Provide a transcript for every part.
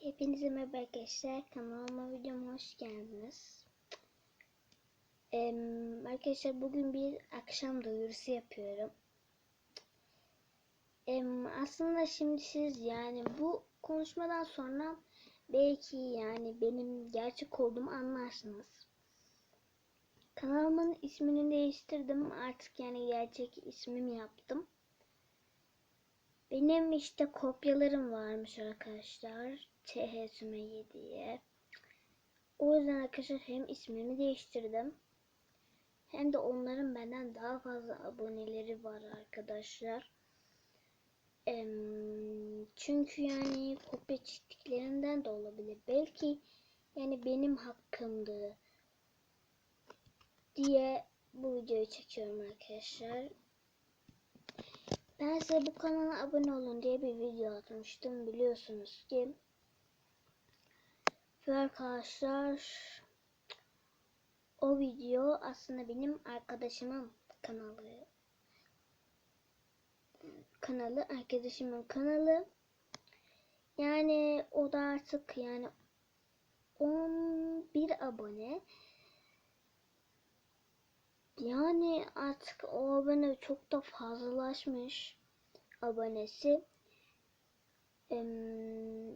Hepinize merhaba arkadaşlar. Kanalıma videoma hoş geldiniz. Ee, arkadaşlar bugün bir akşam duyurusu yapıyorum. Ee, aslında şimdi siz yani bu konuşmadan sonra belki yani benim gerçek olduğumu anlarsınız. Kanalımın ismini değiştirdim. Artık yani gerçek ismimi yaptım. Benim işte kopyalarım varmış arkadaşlar. TH Sümeyye diye. O yüzden arkadaşlar hem ismimi değiştirdim. Hem de onların benden daha fazla aboneleri var arkadaşlar. Çünkü yani kopya çektiklerinden de olabilir. Belki yani benim hakkımdı diye bu videoyu çekiyorum arkadaşlar. Ben size bu kanala abone olun diye bir video atmıştım biliyorsunuz ki. Ve arkadaşlar o video aslında benim arkadaşımın kanalı. Kanalı arkadaşımın kanalı. Yani o da artık yani 11 abone. Yani artık o abone çok da fazlalaşmış abonesi.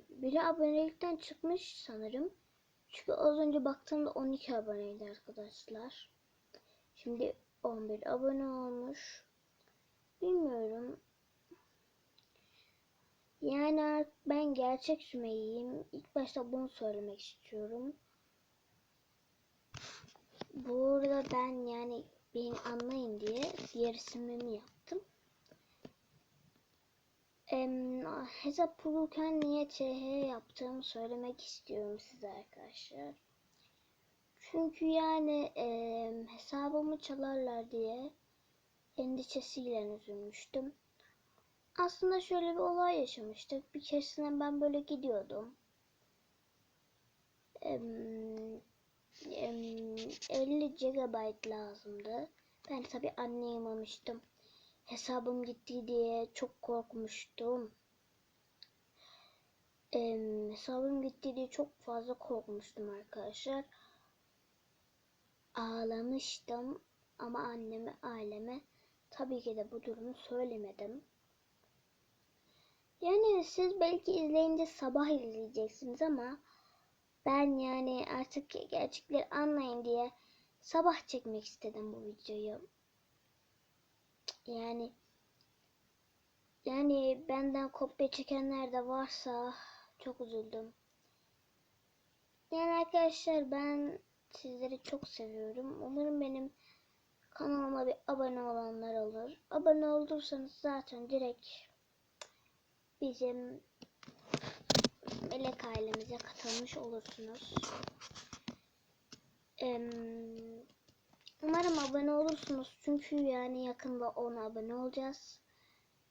Biri abonelikten çıkmış sanırım. Çünkü az önce baktığımda 12 aboneydi arkadaşlar. Şimdi 11 abone olmuş. Bilmiyorum. Yani ben gerçek Sümeyye'yim. İlk başta bunu söylemek istiyorum. Burada ben yani beni anlayın diye diğer isimimi yaptım. Hesap kururken niye CH yaptığımı söylemek istiyorum size arkadaşlar. Çünkü yani em, hesabımı çalarlar diye endişesiyle üzülmüştüm. Aslında şöyle bir olay yaşamıştık. Bir keresinde ben böyle gidiyordum. Em, 50 GB lazımdı. Ben tabi anlayamamıştım. Hesabım gitti diye çok korkmuştum. Hesabım gitti diye çok fazla korkmuştum arkadaşlar. Ağlamıştım ama anneme aileme tabii ki de bu durumu söylemedim. Yani siz belki izleyince sabah izleyeceksiniz ama ben yani artık gerçekleri anlayın diye sabah çekmek istedim bu videoyu. Yani yani benden kopya çekenler de varsa çok üzüldüm. Yani arkadaşlar ben sizleri çok seviyorum. Umarım benim kanalıma bir abone olanlar olur. Abone olursanız zaten direkt bizim melek ailemize katılmış olursunuz. Umarım abone olursunuz. Çünkü yani yakında ona abone olacağız.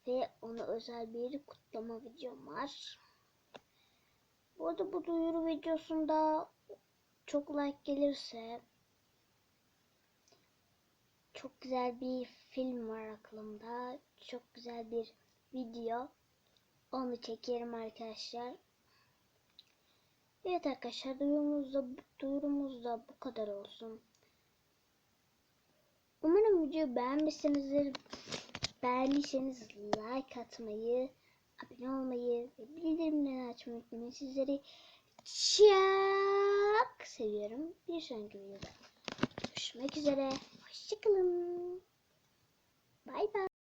Ve ona özel bir kutlama videom var. Bu arada bu duyuru videosunda çok like gelirse çok güzel bir film var aklımda. Çok güzel bir video. Onu çekerim arkadaşlar. Evet arkadaşlar duyurumuz da, duyurumuz da bu kadar olsun. Umarım videoyu beğenmişsinizdir. Beğendiyseniz like atmayı, abone olmayı ve bildirimleri açmayı unutmayın. Sizleri çok seviyorum. Bir sonraki videoda görüşmek üzere. Hoşçakalın. Bay bay.